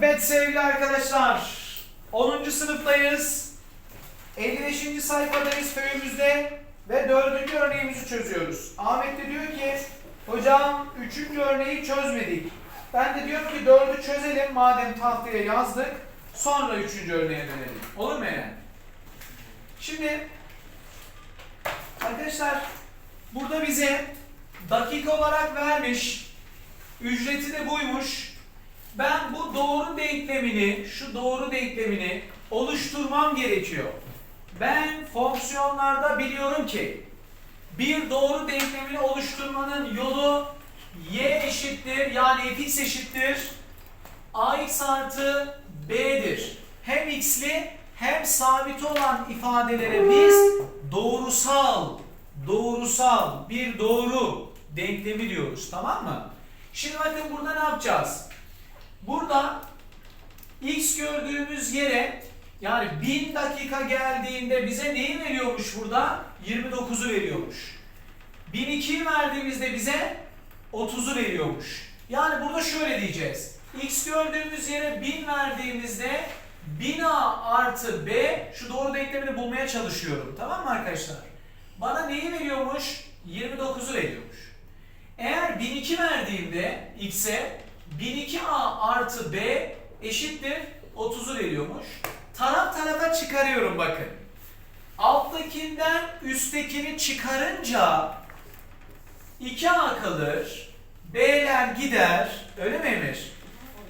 Evet sevgili arkadaşlar. 10. sınıftayız. 55. sayfadayız köyümüzde ve 4. örneğimizi çözüyoruz. Ahmet de diyor ki hocam 3. örneği çözmedik. Ben de diyorum ki 4'ü çözelim madem tahtaya yazdık. Sonra 3. örneğe dönelim. Olur mu yani? Şimdi arkadaşlar burada bize dakika olarak vermiş. Ücreti de buymuş. Ben bu doğru denklemini, şu doğru denklemini oluşturmam gerekiyor. Ben fonksiyonlarda biliyorum ki bir doğru denklemini oluşturmanın yolu y eşittir yani fx eşittir ax artı b'dir. Hem x'li hem sabit olan ifadelere biz doğrusal, doğrusal bir doğru denklemi diyoruz tamam mı? Şimdi bakın burada ne yapacağız? Burada x gördüğümüz yere yani 1000 dakika geldiğinde bize neyi veriyormuş burada? 29'u veriyormuş. 1002'yi verdiğimizde bize 30'u veriyormuş. Yani burada şöyle diyeceğiz. x gördüğümüz yere 1000 verdiğimizde 1000a artı b şu doğru denklemini bulmaya çalışıyorum. Tamam mı arkadaşlar? Bana neyi veriyormuş? 29'u veriyormuş. Eğer 1002 verdiğimde x'e 1002a artı b eşittir 30'u veriyormuş. Taraf tarafa çıkarıyorum bakın. Alttakinden üsttekini çıkarınca 2a kalır. B'ler gider. Öyle mi Emir?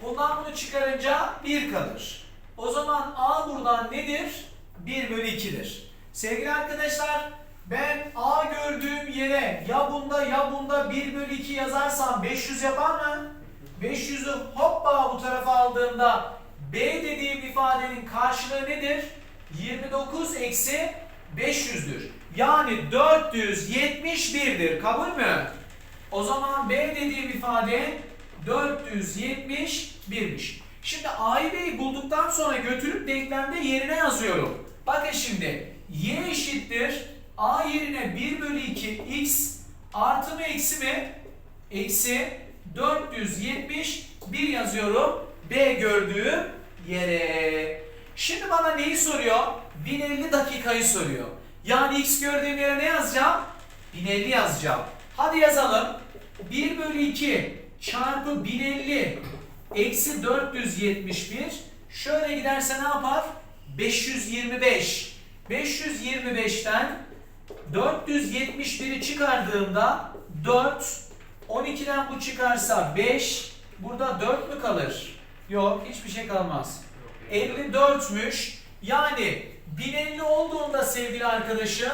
Bundan bunu çıkarınca 1 kalır. O zaman a buradan nedir? 1 bölü 2'dir. Sevgili arkadaşlar ben a gördüğüm yere ya bunda ya bunda 1 bölü 2 yazarsam 500 yapar mı? 500'ü hoppa bu tarafa aldığımda B dediğim ifadenin karşılığı nedir? 29 eksi 500'dür. Yani 471'dir. Kabul mü? O zaman B dediğim ifade 471'miş. Şimdi A'yı B'yi bulduktan sonra götürüp denklemde yerine yazıyorum. Bakın şimdi Y eşittir A yerine 1 bölü 2 X artı mı eksi mi? Eksi 471 yazıyorum B gördüğüm yere. Şimdi bana neyi soruyor? 1050 dakikayı soruyor. Yani x gördüğüm yere ne yazacağım? 1050 yazacağım. Hadi yazalım. 1 bölü 2 çarpı 1050 eksi 471 şöyle giderse ne yapar? 525. 525'ten 471'i çıkardığımda 4 12'den bu çıkarsa 5 burada 4 mü kalır? Yok hiçbir şey kalmaz. 54'müş. Yani 1050 olduğunda sevgili arkadaşım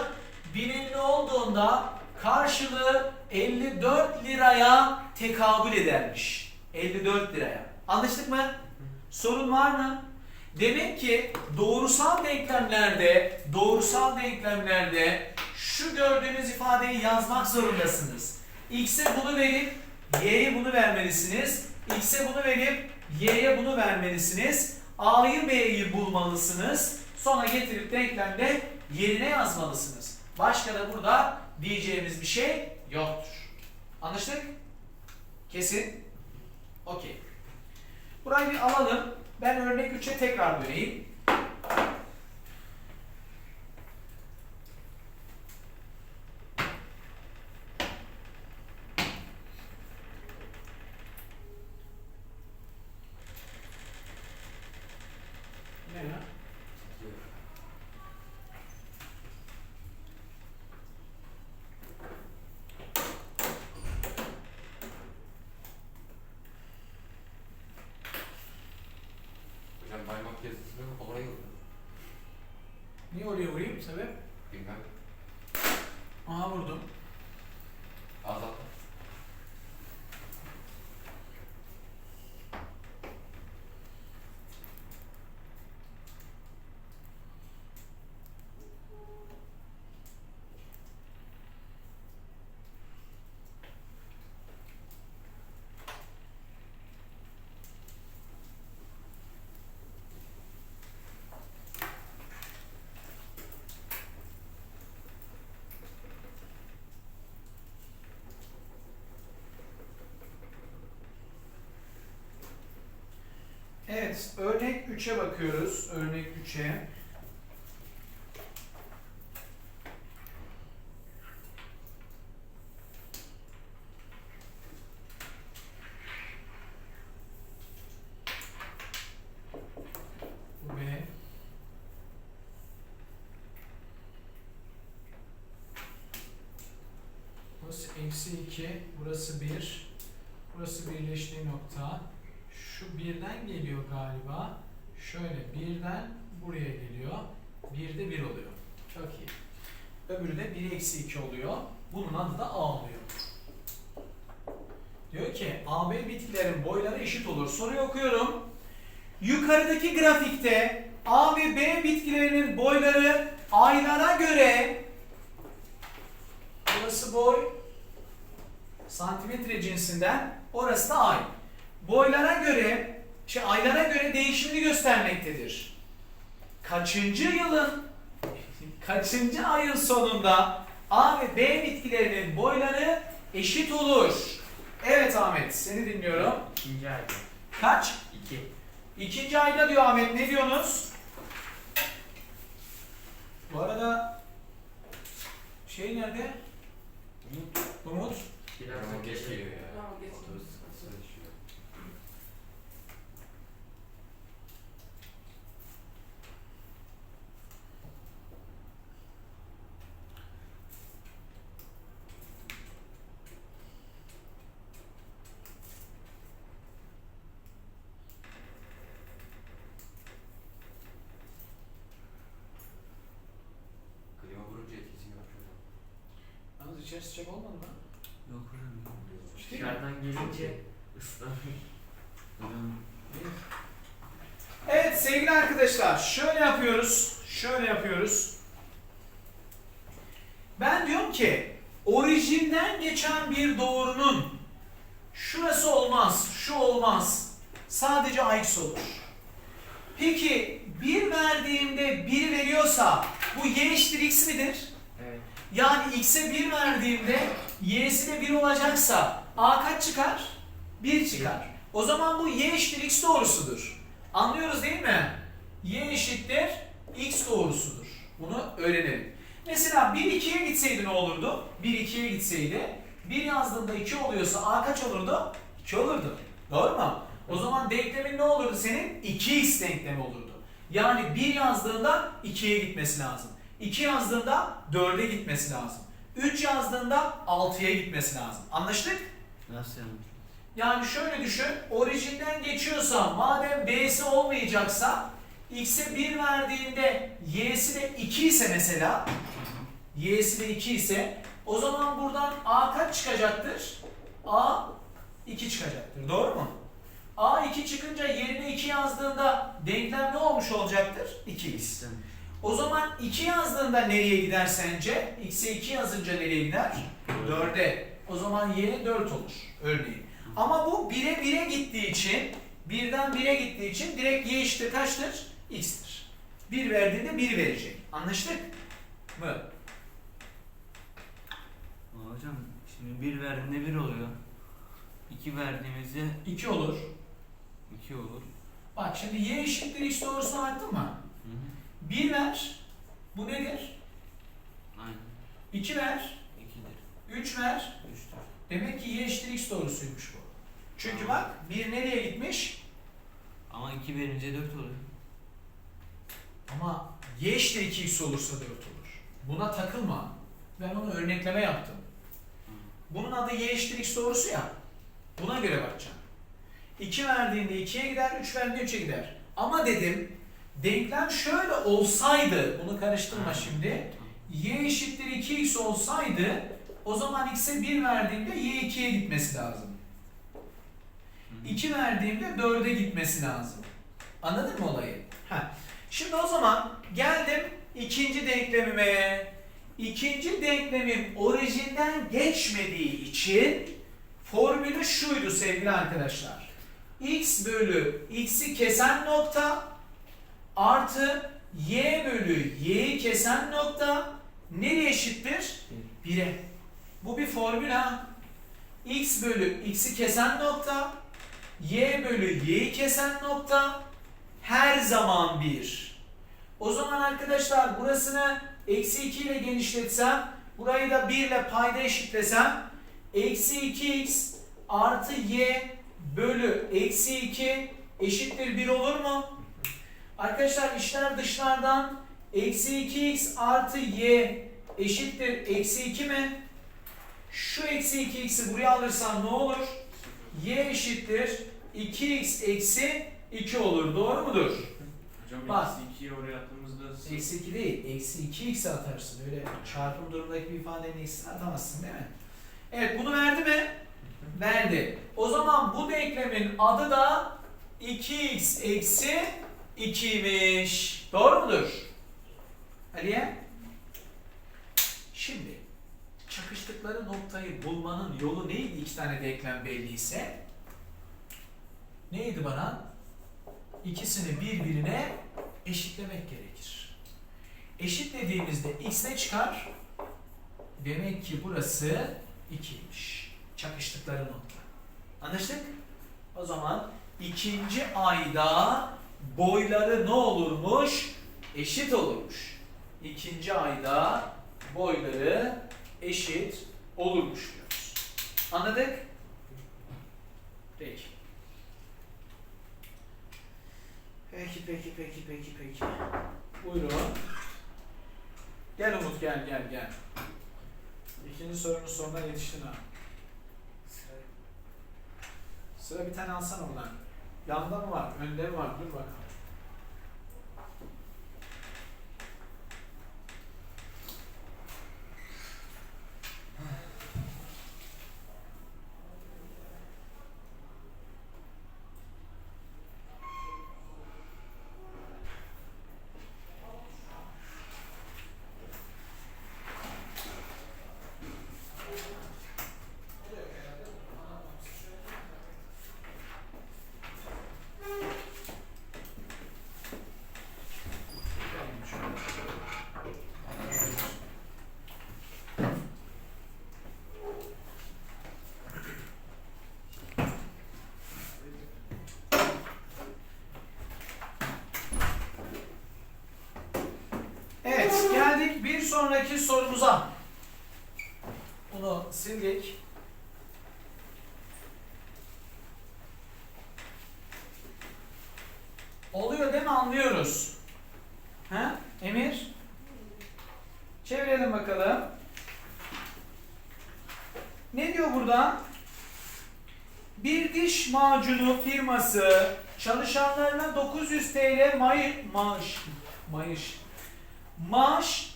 1050 olduğunda karşılığı 54 liraya tekabül edermiş. 54 liraya. Anlaştık mı? Sorun var mı? Demek ki doğrusal denklemlerde, doğrusal denklemlerde şu gördüğünüz ifadeyi yazmak zorundasınız. X'e bunu verip Y'ye bunu vermelisiniz. X'e bunu verip Y'ye bunu vermelisiniz. A'yı B'yi bulmalısınız. Sonra getirip denklemde yerine yazmalısınız. Başka da burada diyeceğimiz bir şey yoktur. Anlaştık? Kesin? Okey. Burayı bir alalım. Ben örnek 3'e tekrar döneyim. Ne ya? Hocam baymak yazısını oraya vurdum. Niye oraya vurayım? Sebep? Bilmem. Aha vurdum. Evet, örnek 3'e bakıyoruz. Örnek 3'e. Bu B. Burası eksi 2, burası 1. Burası birleştiği nokta. Şu birden geliyor galiba. Şöyle birden buraya geliyor. Bir de 1 oluyor. Çok iyi. Öbürü de 1 eksi 2 oluyor. Bunun adı da A oluyor. Diyor ki AB bitkilerin boyları eşit olur. Soruyu okuyorum. Yukarıdaki grafikte A ve B bitkilerinin boyları aylara göre burası boy santimetre cinsinden orası da ay. Boylara göre şey aylara göre değişimini göstermektedir. Kaçıncı yılın kaçıncı ayın sonunda A ve B bitkilerinin boyları eşit olur? Evet Ahmet seni dinliyorum. İkinci ay. Kaç? İki. İkinci ayda diyor Ahmet ne diyorsunuz? Bu arada şey nerede? Umut. Biraz da geç geç geliyor ya. Sıcak olmadı mı? Yok hocam. Dışarıdan gelince ıslanıyor. Evet sevgili arkadaşlar şöyle yapıyoruz. Şöyle yapıyoruz. Ben diyorum ki orijinden geçen bir doğrunun şurası olmaz, şu olmaz. Sadece AX olur. Peki 1 verdiğimde 1 veriyorsa bu y eşittir x midir? Yani x'e 1 verdiğimde y'si de 1 olacaksa a kaç çıkar? 1 çıkar. O zaman bu y eşittir x doğrusudur. Anlıyoruz değil mi? y eşittir x doğrusudur. Bunu öğrenelim. Mesela 1 2'ye gitseydi ne olurdu? 1 2'ye gitseydi 1 yazdığında 2 oluyorsa a kaç olurdu? 2 olurdu. Doğru mu? O zaman denklemin ne olurdu senin? 2x denklemi olurdu. Yani 1 yazdığında 2'ye gitmesi lazım. 2 yazdığında 4'e gitmesi lazım. 3 yazdığında 6'ya gitmesi lazım. Anlaştık? Nasıl yani? Yani şöyle düşün, orijinden geçiyorsa madem b'si olmayacaksa x'e 1 verdiğinde y'si de 2 ise mesela y'si de 2 ise o zaman buradan a kaç çıkacaktır? a 2 çıkacaktır. Doğru mu? a 2 çıkınca yerine 2 yazdığında denklem ne olmuş olacaktır? 2x. O zaman 2 yazdığında nereye gider sence? X'e 2 yazınca nereye gider? 4'e. O zaman y 4 olur örneğin. Ama bu 1'e 1'e gittiği için, 1'den 1'e gittiği için direkt y eşittir kaçtır? x'tir. 1 verdiğinde 1 verecek. Anlaştık mı? Hocam şimdi bir verdiğinde bir oluyor. İki verdiğimizde 2 olur. iki olur. Bak şimdi y eşittir x doğrusuna baktın mı? Hı hı. 1 ver. Bu nedir? Aynen. 2 ver. İkidir. 3 ver. Üçtür. Demek ki y eşittir x doğrusuymuş bu. Çünkü bak 1 nereye gitmiş? Ama iki verince dört oluyor. Ama y eşittir 2x olursa 4 olur. Buna takılma. Ben onu örnekleme yaptım. Bunun adı y eşittir x doğrusu ya. Buna göre bakacağım. 2 verdiğinde 2'ye gider, 3 verdiğinde 3'e gider. Ama dedim denklem şöyle olsaydı, bunu karıştırma Ha. şimdi. y eşittir 2x olsaydı o zaman x'e 1 verdiğimde y 2'ye gitmesi lazım. Hı hı. 2 verdiğimde 4'e gitmesi lazım. Anladın mı olayı? Heh. Şimdi o zaman geldim ikinci denklemime. İkinci denklemim orijinden geçmediği için formülü şuydu sevgili arkadaşlar. x bölü x'i kesen nokta artı y bölü y'yi kesen nokta nereye eşittir? 1'e. Bu bir formül ha. x bölü x'i kesen nokta y bölü y'yi kesen nokta her zaman 1. O zaman arkadaşlar burasını eksi 2 ile genişletsem burayı da 1 ile payda eşitlesem eksi 2x artı y bölü eksi 2 eşittir 1 olur mu? Arkadaşlar işler dışlardan eksi 2x artı y eşittir eksi 2 mi? Şu eksi 2x'i buraya alırsam ne olur? y eşittir 2x eksi 2 olur. Doğru mudur? Hocam Bak. eksi 2'yi oraya attığımızda Eksi 2 değil, eksi 2x'i atarsın. Öyle çarpım durumundaki bir ifadenin eksisini atamazsın değil mi? Evet bunu verdi mi? Verdi. O zaman bu denklemin adı da 2x eksi 2'ymiş. Doğru mudur? Aliye? Şimdi çakıştıkları noktayı bulmanın yolu neydi iki tane denklem belliyse? Neydi bana? İkisini birbirine eşitlemek gerekir. Eşitlediğimizde x ne çıkar? Demek ki burası 2'ymiş. Çakıştıkları nokta. Anlaştık? O zaman ikinci ayda boyları ne olurmuş? Eşit olurmuş. İkinci ayda boyları eşit olurmuş diyoruz. Anladık? Peki. Peki, peki, peki, peki, peki. Buyurun. Gel Umut, gel, gel, gel. İkinci sorunun sonuna yetiştin ha. Sıra bir tane alsana oradan. Yanda mı var, önde mi var? Dur bakalım. Evet, geldik bir sonraki sorumuza. Bunu sildik. Oluyor değil mi? Anlıyoruz. Ha? Emir? Çevirelim bakalım. Ne diyor burada? Bir diş macunu firması çalışanlarına 900 TL may maaş maaş maaş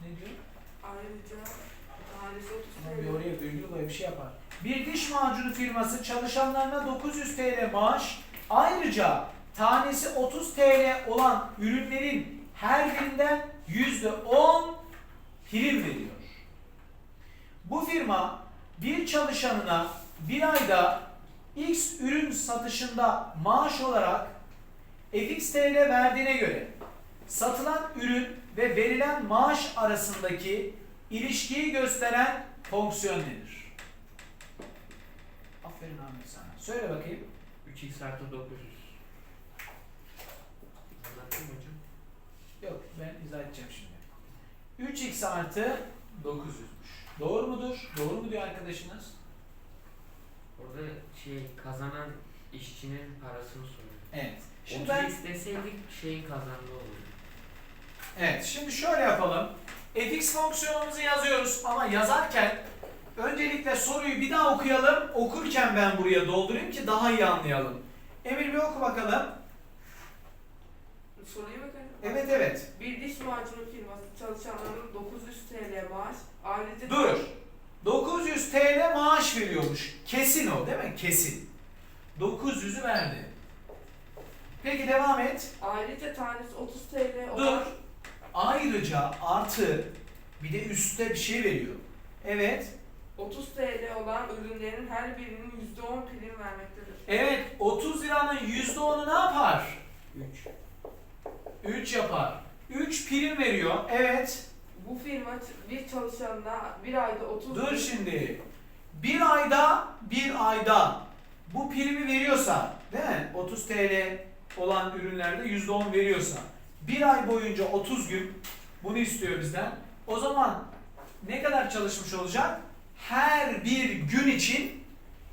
ne diyor? Ayrıca tanesi 30 Tamam, bir TL. oraya şey yapar. Bir diş macunu firması çalışanlarına 900 TL maaş ayrıca tanesi 30 TL olan ürünlerin her birinden %10 prim veriyor. Bu firma bir çalışanına bir ayda X ürün satışında maaş olarak FX TL verdiğine göre satılan ürün ve verilen maaş arasındaki ilişkiyi gösteren fonksiyon nedir? Söyle bakayım. 3x artı 900. Anlattın mı hocam? Yok ben izah edeceğim şimdi. 3x artı 900'müş. Doğru mudur? Doğru mu diyor arkadaşınız? Orada şey kazanan işçinin parasını soruyor. Evet. Şimdi ben 30x deseydik şeyin kazandığı olurdu. Evet, şimdi şöyle yapalım. fx fonksiyonumuzu yazıyoruz ama yazarken öncelikle soruyu bir daha okuyalım. Okurken ben buraya doldurayım ki daha iyi anlayalım. Emir bir oku bakalım. Soruya bakın. Evet evet. Bir diş macunu firması çalışanlarının 900 TL maaş, ayrıca Dur. 900 TL maaş veriyormuş. Kesin o değil mi? Kesin. 900'ü verdi. Peki devam et. ayrıca tanesi 30 TL Dur. olan Ayrıca artı bir de üstte bir şey veriyor. Evet. 30 TL olan ürünlerin her birinin %10 prim vermektedir. Evet 30 liranın %10'u ne yapar? 3. 3 yapar. 3 prim veriyor. Evet. Bu firma bir çalışanına bir ayda 30 Dur şimdi. Bir ayda bir ayda bu primi veriyorsa değil mi? 30 TL olan ürünlerde %10 veriyorsa bir ay boyunca 30 gün bunu istiyor bizden. O zaman ne kadar çalışmış olacak? Her bir gün için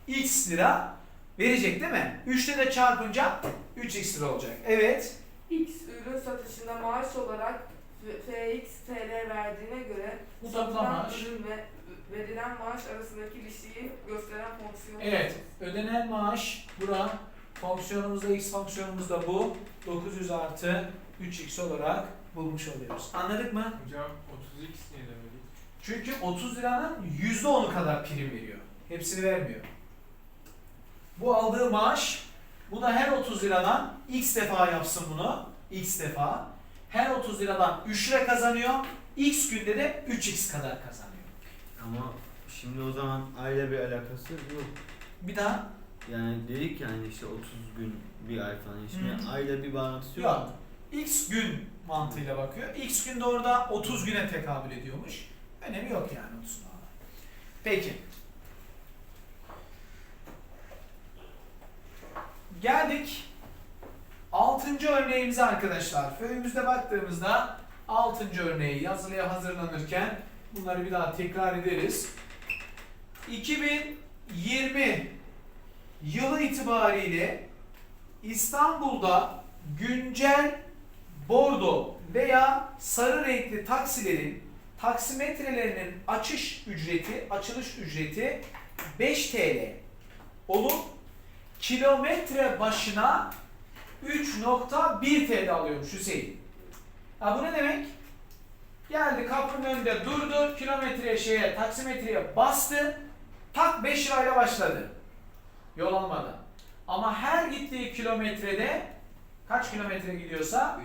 x lira verecek değil mi? 3'te de çarpınca 3x lira olacak. Evet. X ürün satışında maaş olarak FX TL verdiğine göre Bu satılan maaş. ürün ve verilen maaş arasındaki ilişkiyi gösteren fonksiyon. Evet. Ödenen maaş bura. Fonksiyonumuzda x fonksiyonumuzda bu. 900 artı 3x olarak bulmuş oluyoruz. Anladık mı? Hocam 30x niye demedik? Çünkü 30 liranın %10'u kadar prim veriyor. Hepsini vermiyor. Bu aldığı maaş, bu da her 30 liradan x defa yapsın bunu. x defa. Her 30 liradan 3 lira kazanıyor. x günde de 3x kadar kazanıyor. Ama şimdi o zaman ayla bir alakası yok. Bir daha Yani dedik yani işte 30 gün bir ay falan. Şimdi Hı. ayla bir bağlantısı yok. Yok. x gün mantığıyla bakıyor. x gün de orada 30 güne tekabül ediyormuş. Önemi yok yani 30'un orada. Peki. Geldik altıncı örneğimize arkadaşlar. Föyümüzde baktığımızda altıncı örneği yazılıya hazırlanırken bunları bir daha tekrar ederiz. 2020 yılı itibariyle İstanbul'da güncel bordo veya sarı renkli taksilerin taksimetrelerinin açış ücreti, açılış ücreti 5 TL olup kilometre başına 3.1 TL alıyormuş Hüseyin. Ha bu ne demek? Geldi kapının önünde durdu, kilometreye şeye, taksimetreye bastı, tak 5 lirayla başladı. Yol almadan. Ama her gittiği kilometrede kaç kilometre gidiyorsa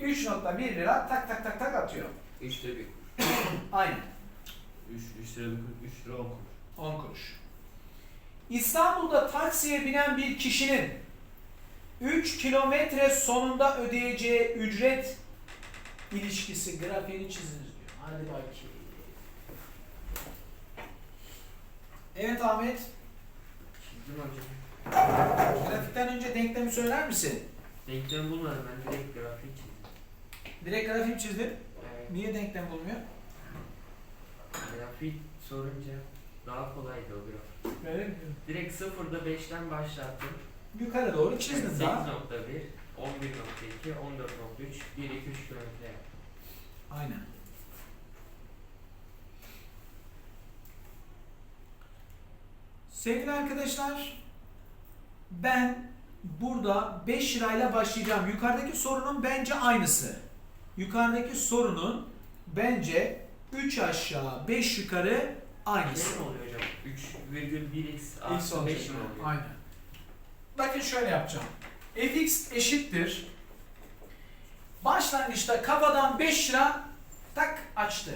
3 3.1 lira tak tak tak tak atıyor. 3'te 1. Aynen. 3, 3 lira, 3 lira 10 kuruş. 10 kuruş. İstanbul'da taksiye binen bir kişinin 3 kilometre sonunda ödeyeceği ücret ilişkisi grafiğini çiziniz diyor. Hadi bakayım. Evet Ahmet. Çizdim hocam. Grafikten önce denklemi söyler misin? Denklem bulmadım ben direkt grafik çizdim. Direkt grafik çizdin. Niye denklem bulmuyor? Grafik sorunca daha kolaydı o grafik. Böyle mi? Direkt sıfırda 5'ten başlattım. Yukarı doğru çizdin 8.1, 11.2, 14.3, daha. 1, 2, 3 kilometre yaptım. Aynen. Sevgili arkadaşlar, ben burada 5 lirayla başlayacağım. Yukarıdaki sorunun bence aynısı. Yukarıdaki sorunun bence 3 aşağı 5 yukarı aynısı. Ne oluyor hocam? 3,1x X artı olacak. 5 mi oluyor? Aynen. Bakın şöyle yapacağım. fx eşittir. Başlangıçta kafadan 5 lira tak açtı.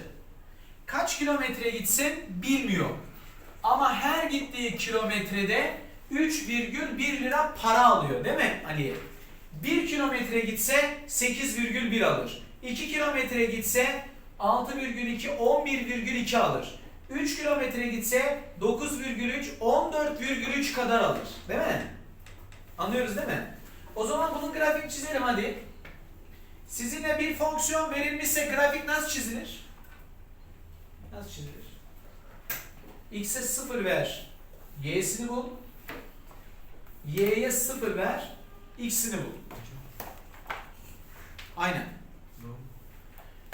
Kaç kilometre gitsin bilmiyor. Ama her gittiği kilometrede 3,1 lira para alıyor değil mi Ali? 1 kilometre gitse 8,1 alır. 2 kilometre gitse 6,2 11,2 alır. 3 kilometre gitse 9,3 14,3 kadar alır. Değil mi? Anlıyoruz değil mi? O zaman bunun grafik çizelim hadi. Sizinle bir fonksiyon verilmişse grafik nasıl çizilir? Nasıl çizilir? X'e 0 ver. Y'sini bul. Y'ye 0 ver. X'ini bul. Aynen.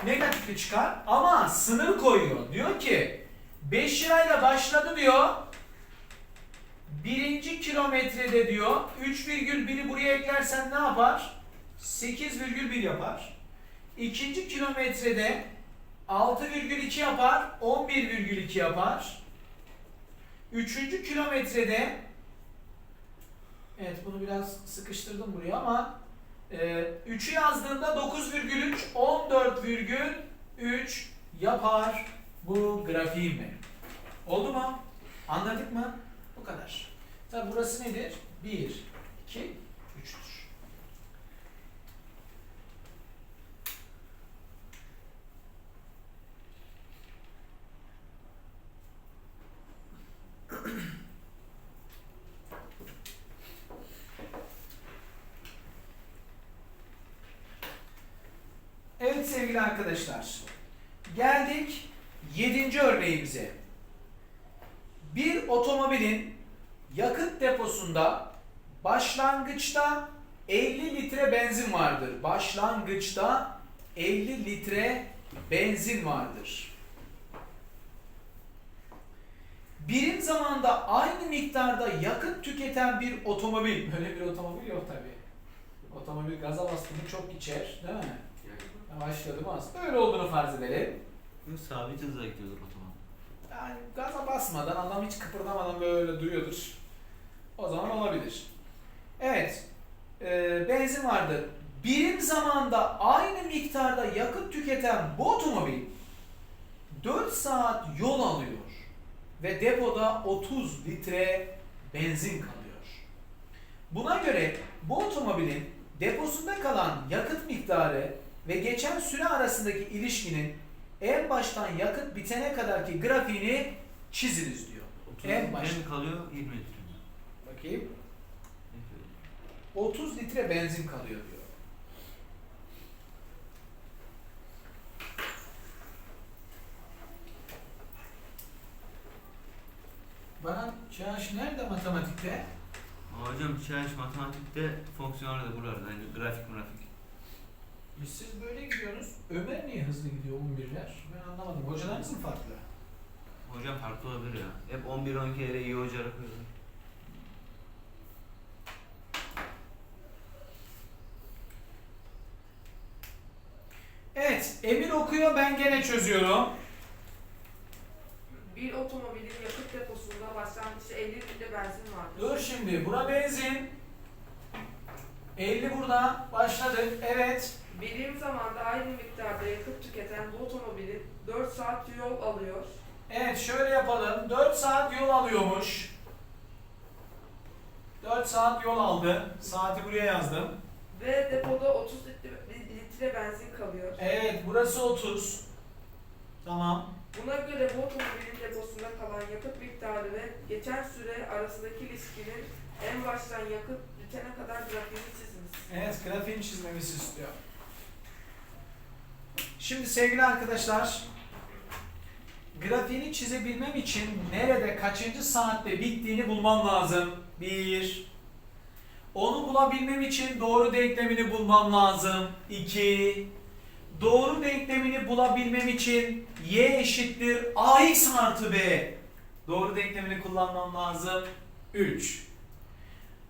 Negatifli çıkar ama sınır koyuyor. Diyor ki 5 lirayla başladı diyor. Birinci kilometrede diyor 3,1'i buraya eklersen ne yapar? 8,1 yapar. İkinci kilometrede 6,2 yapar, 11,2 yapar. Üçüncü kilometrede Evet bunu biraz sıkıştırdım buraya ama e, 3'ü yazdığımda 9,3 14,3 yapar bu grafiğim benim. Oldu mu? Anladık mı? Bu kadar. Tabi burası nedir? 1, 2, 3'tür. sevgili arkadaşlar. Geldik 7. örneğimize. Bir otomobilin yakıt deposunda başlangıçta 50 litre benzin vardır. Başlangıçta 50 litre benzin vardır. Birim zamanda aynı miktarda yakıt tüketen bir otomobil, böyle bir otomobil yok tabi. Otomobil gaza bastığını çok içer, değil mi? Mı az. Öyle olduğunu farz edelim. Sabit hızla gidiyordur o zaman. Yani gaza basmadan adam hiç kıpırdamadan böyle duruyordur. O zaman olabilir. Evet. e, benzin vardı. Birim zamanda aynı miktarda yakıt tüketen bu otomobil 4 saat yol alıyor ve depoda 30 litre benzin kalıyor. Buna göre bu otomobilin deposunda kalan yakıt miktarı ve geçen süre arasındaki ilişkinin en baştan yakıt bitene kadarki grafiğini çiziniz diyor. 30 En litre baş- mi kalıyor 20 litre? Bakayım. Neyse. 30 litre benzin kalıyor diyor. Bana Çağış nerede matematikte? Hocam çağış matematikte fonksiyonlar da buralarda. Yani grafik grafik. E siz böyle gidiyorsunuz. Ömer niye hızlı gidiyor 11'ler? Ben anlamadım. Hocalarınız mı farklı? Hocam farklı olabilir ya. Hep 11-12 yere iyi hoca yapıyorlar. Evet, Emir okuyor ben gene çözüyorum. Bir otomobilin yakıt deposunda başlangıçta 50 litre benzin vardır. Dur şimdi, bura benzin. 50 burada, başladık. Evet. Birim zamanda aynı miktarda yakıt tüketen bu otomobilin 4 saat yol alıyor. Evet, şöyle yapalım. 4 saat yol alıyormuş. 4 saat yol aldı. Saati buraya yazdım. Ve depoda 30 litre, litre benzin kalıyor. Evet, burası 30. Tamam. Buna göre bu otomobilin deposunda kalan yakıt miktarı ve geçen süre arasındaki ilişkinin en baştan yakıt bitene kadar grafiğini çiziniz. Evet, grafiğini çizmemizi istiyor. Şimdi sevgili arkadaşlar, grafiğini çizebilmem için nerede, kaçıncı saatte bittiğini bulmam lazım. Bir. Onu bulabilmem için doğru denklemini bulmam lazım. İki. Doğru denklemini bulabilmem için y eşittir ax artı b. Doğru denklemini kullanmam lazım. 3.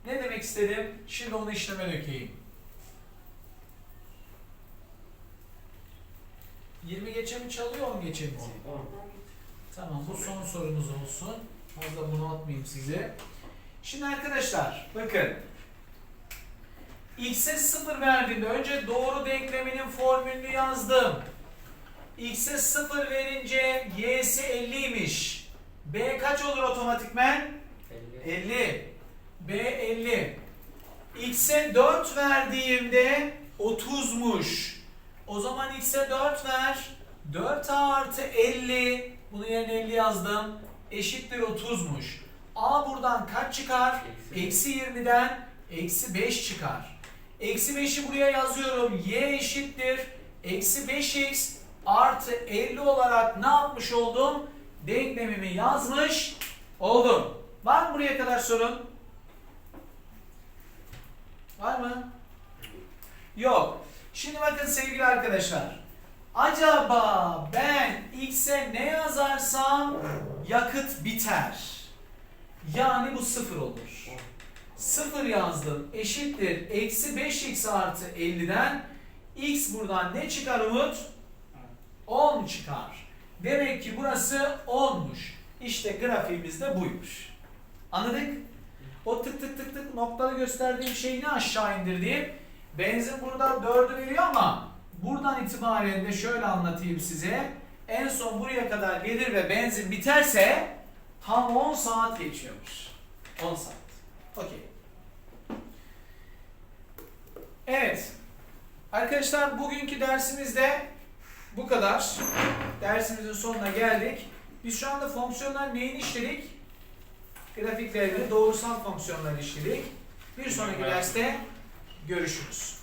Ne demek istedim? Şimdi onu işleme dökeyim. 20 geçe mi çalıyor 10 geçe mi? Tamam bu son sorumuz olsun. Fazla bunu atmayayım size. Şimdi arkadaşlar bakın. X'e 0 verdiğimde önce doğru denkleminin formülünü yazdım. X'e 0 verince Y'si 50'ymiş. B kaç olur otomatikmen? 50. 50. B 50. X'e 4 verdiğimde 30'muş. O zaman X'e 4 ver. 4A artı 50. Bunu yerine 50 yazdım. Eşittir 30'muş. A buradan kaç çıkar? Eksi. Eksi 20'den eksi 5 çıkar. Eksi 5'i buraya yazıyorum. Y eşittir. Eksi 5x artı 50 olarak ne yapmış oldum? Denklemimi yazmış oldum. Var mı buraya kadar sorun? Var mı? Yok. Şimdi bakın sevgili arkadaşlar. Acaba ben x'e ne yazarsam yakıt biter. Yani bu sıfır olur. Sıfır yazdım eşittir eksi 5x artı 50'den x buradan ne çıkar Umut? 10 çıkar. Demek ki burası 10'muş. İşte grafiğimiz de buymuş. Anladık? O tık tık tık tık noktalı gösterdiğim şeyi ne aşağı indirdiğim benzin burada 4'ü veriyor ama buradan itibaren de şöyle anlatayım size. En son buraya kadar gelir ve benzin biterse tam 10 saat geçiyormuş. 10 saat. Okey. Evet. Arkadaşlar bugünkü dersimizde bu kadar. Dersimizin sonuna geldik. Biz şu anda fonksiyonlar neyini işledik? Grafiklerini, doğrusal fonksiyonları işledik. Bir sonraki derste görüşürüz.